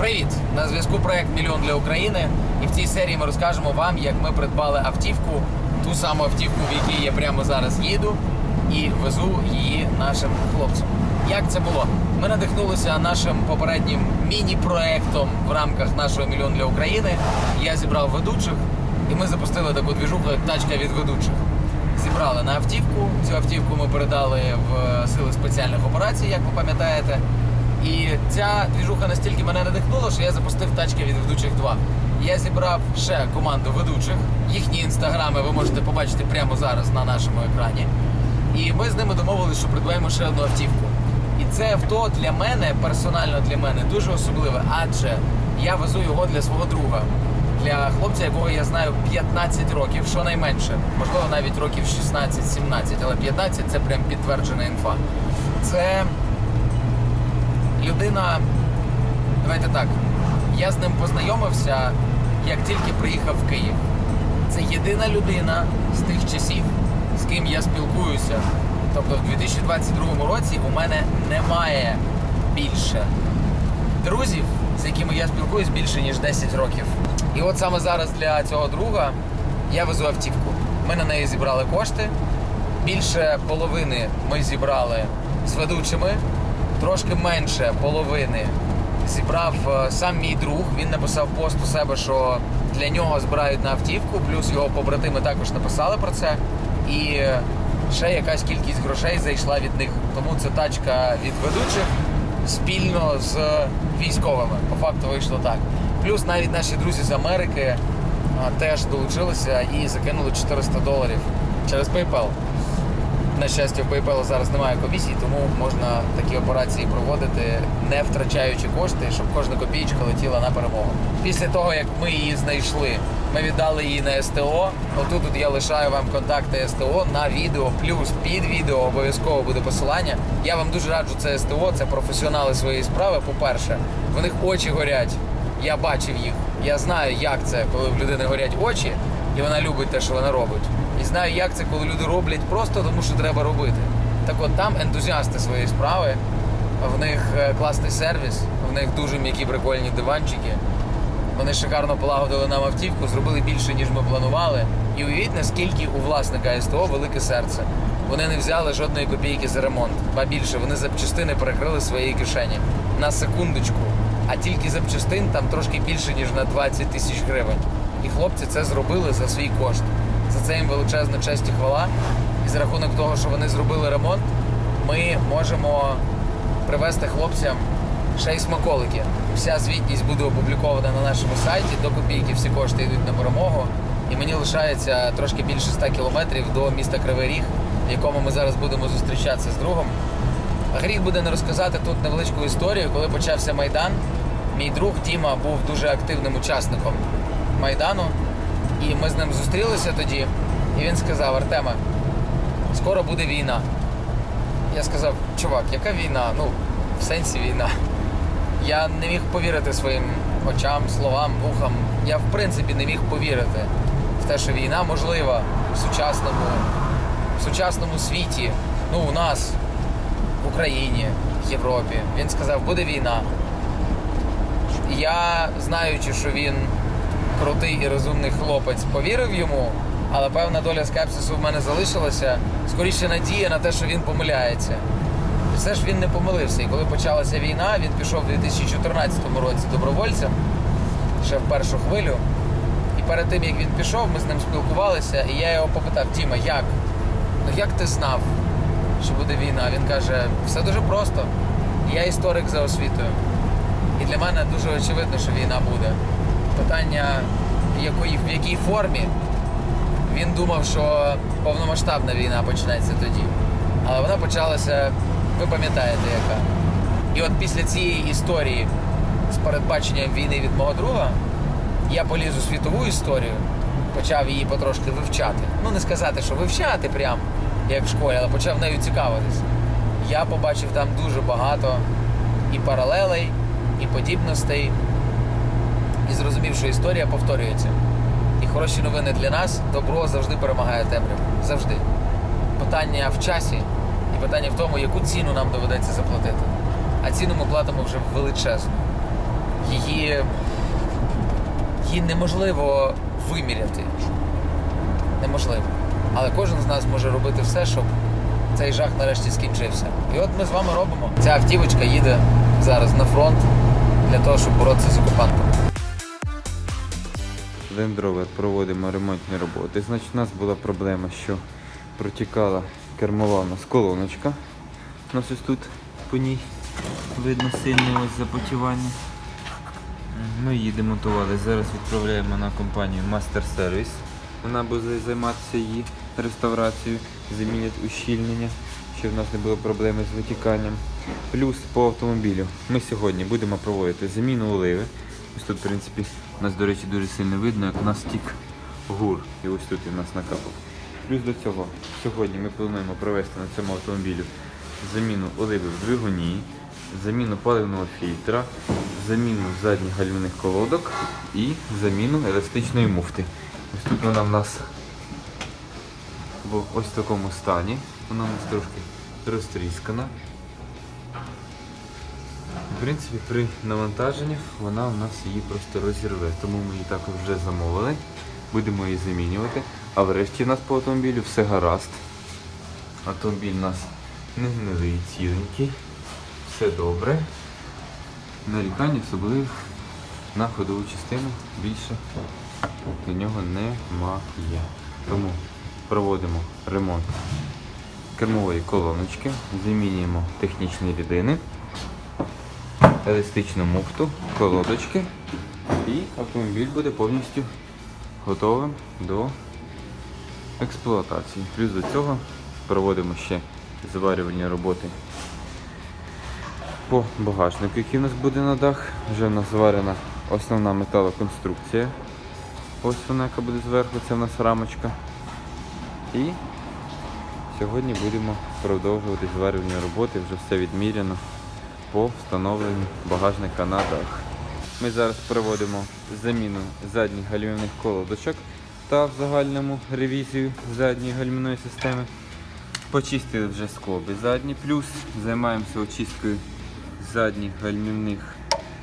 Привіт! На зв'язку проект Мільйон для України. І в цій серії ми розкажемо вам, як ми придбали автівку, ту саму автівку, в якій я прямо зараз їду, і везу її нашим хлопцям. Як це було? Ми надихнулися нашим попереднім міні-проектом в рамках нашого Мільйон для України. Я зібрав ведучих, і ми запустили таку двіжуху, як тачка від ведучих. Зібрали на автівку. Цю автівку ми передали в сили спеціальних операцій, як ви пам'ятаєте. І ця двіжуха настільки мене надихнула, що я запустив тачки від ведучих 2. Я зібрав ще команду ведучих. Їхні інстаграми ви можете побачити прямо зараз на нашому екрані. І ми з ними домовилися, що придбаємо ще одну автівку. І це авто для мене, персонально для мене, дуже особливе, адже я везу його для свого друга, для хлопця, якого я знаю 15 років, щонайменше, можливо, навіть років 16-17, але 15 це прям підтверджена інфа. Це людина, давайте так, я з ним познайомився, як тільки приїхав в Київ. Це єдина людина з тих часів, з ким я спілкуюся. Тобто в 2022 році у мене немає більше друзів, з якими я спілкуюсь більше ніж 10 років. І от саме зараз для цього друга я везу автівку. Ми на неї зібрали кошти. Більше половини ми зібрали з ведучими, трошки менше половини зібрав е, сам мій друг. Він написав пост у себе, що для нього збирають на автівку, плюс його побратими також написали про це. І е, ще якась кількість грошей зайшла від них. Тому це тачка від ведучих спільно з військовими. По факту вийшло так. Плюс навіть наші друзі з Америки теж долучилися і закинули 400 доларів через PayPal. На щастя, в PayPal зараз немає комісій, тому можна такі операції проводити, не втрачаючи кошти, щоб кожна копійка летіла на перемогу. Після того, як ми її знайшли, ми віддали її на СТО. Отут от я лишаю вам контакти СТО на відео, плюс під відео обов'язково буде посилання. Я вам дуже раджу це СТО, це професіонали своєї справи. По-перше, в них очі горять. Я бачив їх. Я знаю, як це, коли в людини горять очі, і вона любить те, що вона робить. І знаю, як це, коли люди роблять просто тому, що треба робити. Так от там ентузіасти своєї справи, в них е, класний сервіс, в них дуже м'які прикольні диванчики. Вони шикарно полагодили нам автівку, зробили більше, ніж ми планували. І уявіть, наскільки у власника СТО велике серце. Вони не взяли жодної копійки за ремонт. Ба більше, вони запчастини перекрили своєї кишені на секундочку. А тільки запчастин там трошки більше, ніж на 20 тисяч гривень. І хлопці це зробили за свій кошт. За це їм величезна честь і хвала. І за рахунок того, що вони зробили ремонт, ми можемо привезти хлопцям ще й смаколики. Вся звітність буде опублікована на нашому сайті. До копійки всі кошти йдуть на перемогу. І мені лишається трошки більше 100 кілометрів до міста Кривий Ріг, в якому ми зараз будемо зустрічатися з другом. Гріх буде не розказати тут невеличку історію. Коли почався Майдан, мій друг Діма був дуже активним учасником Майдану. І ми з ним зустрілися тоді, і він сказав: Артема, скоро буде війна. Я сказав, чувак, яка війна? Ну, в сенсі війна. Я не міг повірити своїм очам, словам, вухам. Я в принципі не міг повірити в те, що війна можлива в сучасному, в сучасному світі, ну у нас, в Україні, в Європі. Він сказав, буде війна. Я, знаючи, що він крутий і розумний хлопець, повірив йому, але певна доля скепсису в мене залишилася. Скоріше надія на те, що він помиляється. І все ж він не помилився. І коли почалася війна, він пішов у 2014 році добровольцем ще в першу хвилю. І перед тим як він пішов, ми з ним спілкувалися, і я його попитав: Діма, як? Ну як ти знав, що буде війна? Він каже, все дуже просто. Я історик за освітою. І для мене дуже очевидно, що війна буде. Питання, в якої, в якій формі він думав, що повномасштабна війна почнеться тоді. Але вона почалася, ви пам'ятаєте, яка. І от після цієї історії з передбаченням війни від мого друга я поліз у світову історію, почав її потрошки вивчати. Ну, не сказати, що вивчати прям, як в школі, але почав нею цікавитись. Я побачив там дуже багато і паралелей, і подібностей, і зрозумів, що історія повторюється. І хороші новини для нас добро завжди перемагає темряву. Завжди. Питання в часі і питання в тому, яку ціну нам доведеться заплатити. А ціну ми платимо вже величезну. її, її неможливо виміряти. Неможливо. Але кожен з нас може робити все, щоб цей жах нарешті скінчився. І от ми з вами робимо. Ця автівочка їде зараз на фронт для того, щоб боротися з окупантом. Rover проводимо ремонтні роботи. Значить, у нас була проблема, що протікала кермова у нас колоночка. У нас ось тут по ній видно сильне ось запотівання. Ми її демонтували. Зараз відправляємо на компанію Master Service. Вона буде займатися її реставрацією, замінять ущільнення, щоб в нас не було проблеми з витіканням. Плюс по автомобілю ми сьогодні будемо проводити заміну оливи. Ось тут, в принципі, нас, до речі, дуже сильно видно, як у нас тік гур. І ось тут він нас накапав. Плюс до цього, сьогодні ми плануємо провести на цьому автомобілю заміну оливи в двигуні, заміну паливного фільтра, заміну задніх гальмівних колодок і заміну еластичної муфти. Ось тут вона в нас в ось такому стані. Вона у нас трошки розтріскана. В принципі, при навантаженні вона у нас її просто розірве, тому ми її також вже замовили. Будемо її замінювати. А врешті в нас по автомобілю все гаразд. Автомобіль у нас не гнилий, ціленький, все добре. Нарікань особливих на ходову частину більше до нього немає. Тому проводимо ремонт кермової колоночки, замінюємо технічні рідини еластичну муфту, колодочки і автомобіль буде повністю готовим до експлуатації. Плюс до цього проводимо ще заварювальні роботи по багажнику, який у нас буде на дах. Вже в нас зварена основна металоконструкція. Ось вона, яка буде зверху, це в нас рамочка. І сьогодні будемо продовжувати зварювальні роботи, вже все відміряно по встановленню багажника на дах. Ми зараз проводимо заміну задніх гальмівних колодочок та в загальному ревізію задньої гальмівної системи. Почистили вже скоби задні, плюс займаємося очисткою задніх гальмівних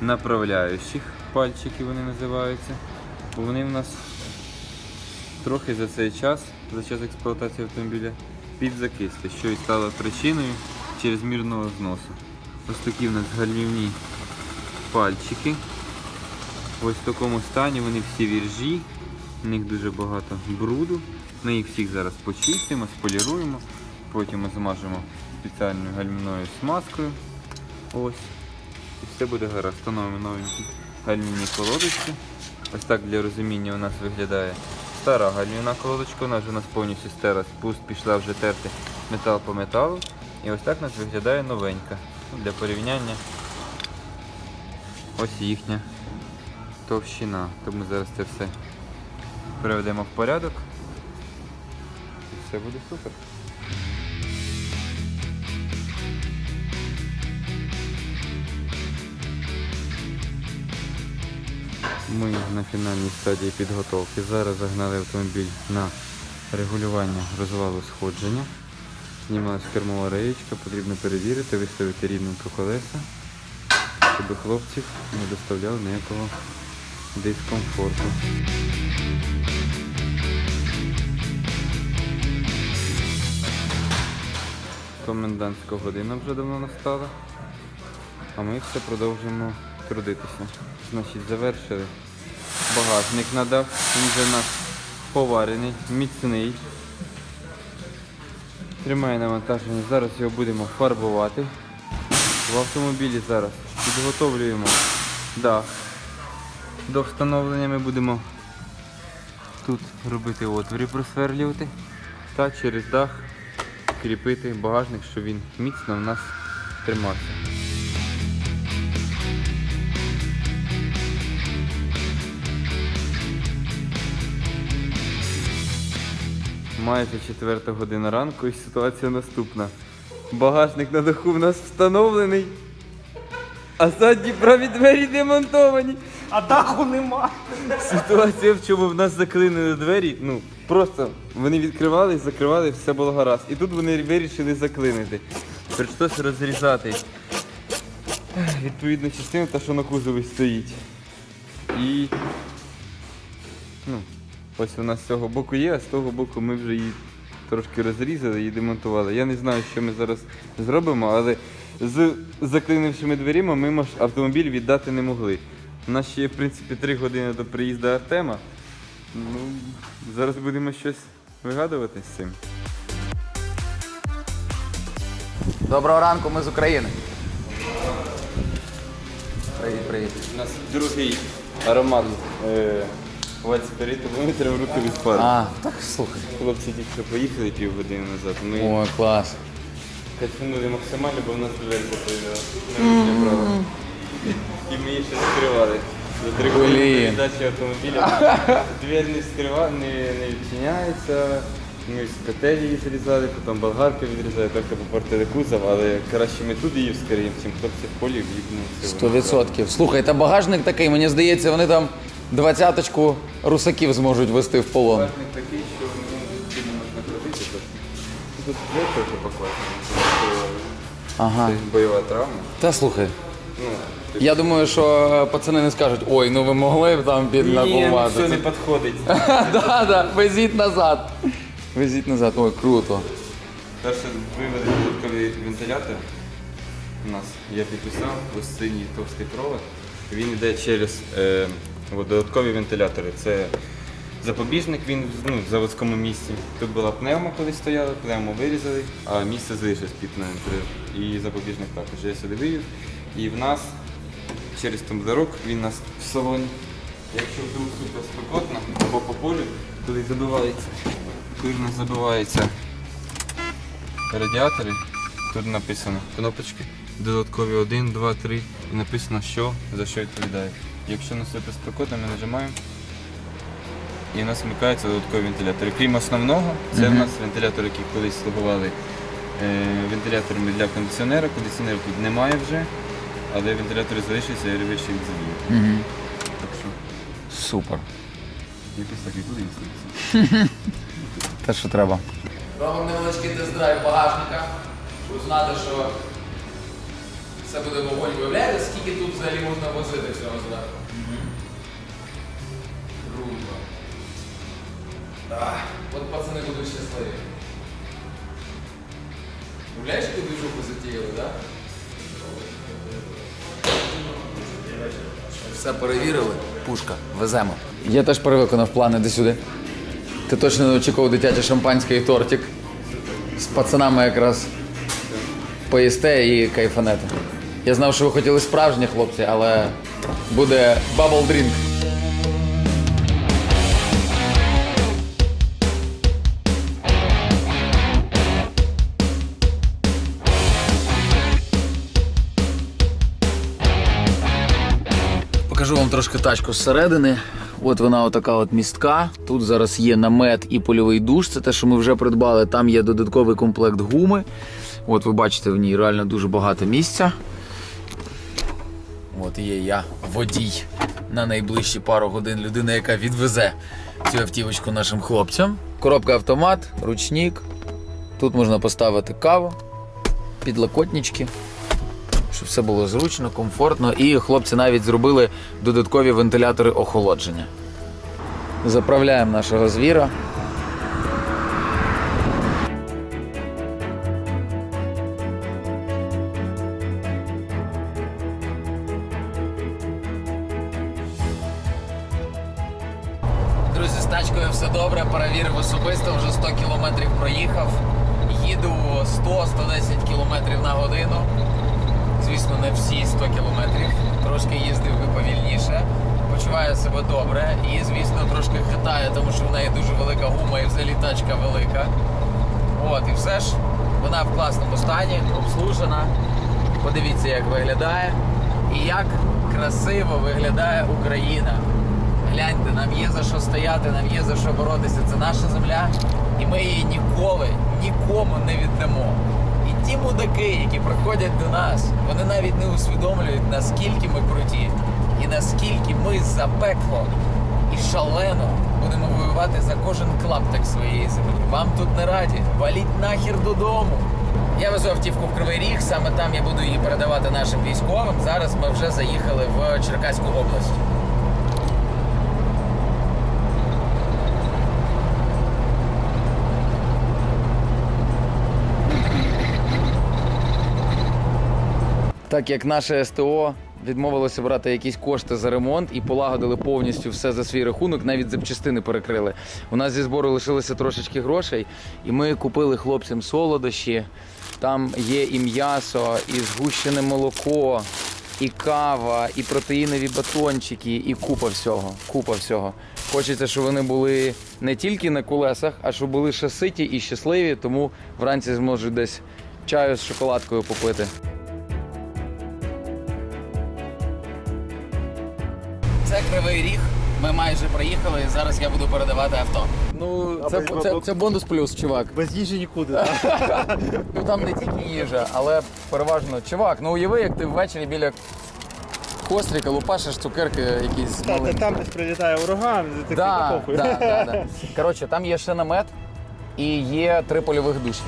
направляючих пальчики вони називаються. Вони в нас трохи за цей час, за час експлуатації автомобіля, підзакисли, що і стало причиною чрезмірного зносу. Ось такі в нас гальмівні пальчики. Ось в такому стані вони всі віржі, в них дуже багато бруду. Ми їх всіх зараз почистимо, споліруємо, потім ми змажемо спеціальною гальмівною смазкою. Ось. І все буде гаразд. Встановимо новенькі гальмівні колодочки. Ось так для розуміння у нас виглядає стара гальмівна колодочка, вона вже у нас повністю стера, спуск пішла вже терти метал по металу. І ось так у нас виглядає новенька. Для порівняння ось їхня товщина. Тому зараз це все приведемо в порядок. І все буде супер. Ми на фінальній стадії підготовки. Зараз загнали автомобіль на регулювання розвалу сходження. Знімалась кермова реєчка, потрібно перевірити, виставити рівнем по колеса, щоб хлопців не доставляв ніякого дискомфорту. Комендантська година вже давно настала, а ми все продовжуємо трудитися. Значить, завершили багажник на дах, він вже у нас поварений, міцний. Тримає навантаження. Зараз його будемо фарбувати. В автомобілі зараз підготовлюємо дах. До встановлення ми будемо тут робити отворі, просверлювати та через дах кріпити багажник, щоб він міцно в нас тримався. Майже четверта година ранку і ситуація наступна. Багажник на даху в нас встановлений, а задні праві двері демонтовані. А даху нема. Ситуація, в чому в нас заклинили двері, ну просто вони відкривали, закривали, все було гаразд. І тут вони вирішили заклинити. Прийшлося розрізати відповідну частину, та що на кузові стоїть. І ну, ось вона з цього боку є, а з того боку ми вже її трошки розрізали і демонтували. Я не знаю, що ми зараз зробимо, але з заклинившими дверима ми автомобіль віддати не могли. У нас ще є, в принципі, три години до приїзду Артема. Ну, зараз будемо щось вигадувати з цим. Доброго ранку, ми з України. Привіт, привіт. У нас другий аромат е, вальспириту, вони треба руки від пари. А, так слухай. Хлопці тільки що поїхали півгодини назад. Ми Ой, клас. качнули максимально, бо в нас двері закрили. І ми її ще закривали. За три години Блін. передачі автомобіля двері не вскрива, не, не відчиняється. Ми з петелі її зрізали, потім болгарки відрізали, трохи попортили кузов, але краще ми тут її вскриємо, чим хлопці в полі в'їбнуться. Сто відсотків. Слухай, та багажник такий, мені здається, вони там двадцяточку русаків зможуть вести в полон. Власник такий, що можна крутити. Тут, вже трохи покладено. Ага. Бойова травма. Та слухай. Ну, Я думаю, що пацани не скажуть, ой, ну ви могли б там ні, ну, все не підходить. Да, да, везіть назад. Везіть назад. Ой, круто. Перше вивели додатковий вентилятор. У нас я підписав ось синій товстий провод. Він йде через е, от, додаткові вентилятори. Це запобіжник, він ну, в заводському місці. Тут була пневма, коли стояла, пневму вирізали, а місце залишилось під пневмою. І запобіжник також. Я сюди вивів. І в нас через тумблерок він у нас в салоні. Якщо вдруг супер спекотно або по полю, коли забивається, коли в нас забивається радіатори, тут написано кнопочки, додаткові 1, 2, 3 і написано, що за що відповідає. Якщо на супер спекотно, ми нажимаємо і у нас вмикаються додаткові вентилятори. Крім основного, це в нас вентилятори, які колись слугували е, вентиляторами для кондиціонера. Кондиціонера тут немає вже, але вентилятори залишаться і вирішили їх замінити. Угу. Так що Супер. якось так і буде інструкція. Те, що треба. Робимо невеличкий тест-драйв багажника, щоб знати, що все буде вогонь. Виявляєте, скільки тут взагалі можна возити всього зверху? Круто. Ах, От пацани будуть щасливі. Уявляєш, яку движуху затіяли, так? Все перевірили. Пушка, веземо. Я теж перевиконав плани де сюди. Ти точно не очікував дитяче шампанське і тортик. З пацанами якраз поїсте і кайфанете. Я знав, що ви хотіли справжні хлопці, але буде bubble drink. Покажу вам трошки тачку зсередини. От вона отака от містка. Тут зараз є намет і польовий душ. Це те, що ми вже придбали. Там є додатковий комплект гуми. От ви бачите, в ній реально дуже багато місця. От є я, водій на найближчі пару годин. Людина, яка відвезе цю автівочку нашим хлопцям. Коробка автомат, ручник. Тут можна поставити каву, підлокотнички щоб все було зручно, комфортно. І хлопці навіть зробили додаткові вентилятори охолодження. Заправляємо нашого звіра. 100 кілометрів. Трошки їздив би повільніше. Почуваю себе добре і, звісно, трошки хитає, тому що в неї дуже велика гума і взагалі тачка велика. От, і все ж вона в класному стані, обслужена. Подивіться, як виглядає. І як красиво виглядає Україна. Гляньте, нам є за що стояти, нам є за що боротися. Це наша земля, і ми її ніколи нікому не віддамо. Ті мудаки, які приходять до нас, вони навіть не усвідомлюють, наскільки ми круті, і наскільки ми за пекло і шалено будемо воювати за кожен клаптик своєї землі. Вам тут не раді, валіть нахер додому. Я везу автівку в Кривий Ріг, саме там я буду її передавати нашим військовим. Зараз ми вже заїхали в Черкаську область. Так як наше СТО відмовилося брати якісь кошти за ремонт і полагодили повністю все за свій рахунок, навіть запчастини перекрили. У нас зі збору лишилося трошечки грошей, і ми купили хлопцям солодощі. Там є і м'ясо, і згущене молоко, і кава, і протеїнові батончики, і купа всього. Купа всього. Хочеться, щоб вони були не тільки на колесах, а щоб були ще ситі і щасливі, тому вранці зможуть десь чаю з шоколадкою попити. Це кривий ріг. Ми майже приїхали. Зараз я буду передавати авто. Ну, А це, без це, це бонус плюс, чувак. Без їжі нікуди. так? Ну там не тільки їжа, але переважно. Чувак, ну уяви, як ти ввечері біля костріка лупашиш цукерки якісь Та, та, маленькі. там десь прилітає ураган, і ти Да, похуй. да, да, да. Коротше, там є ще намет і є три польових душі.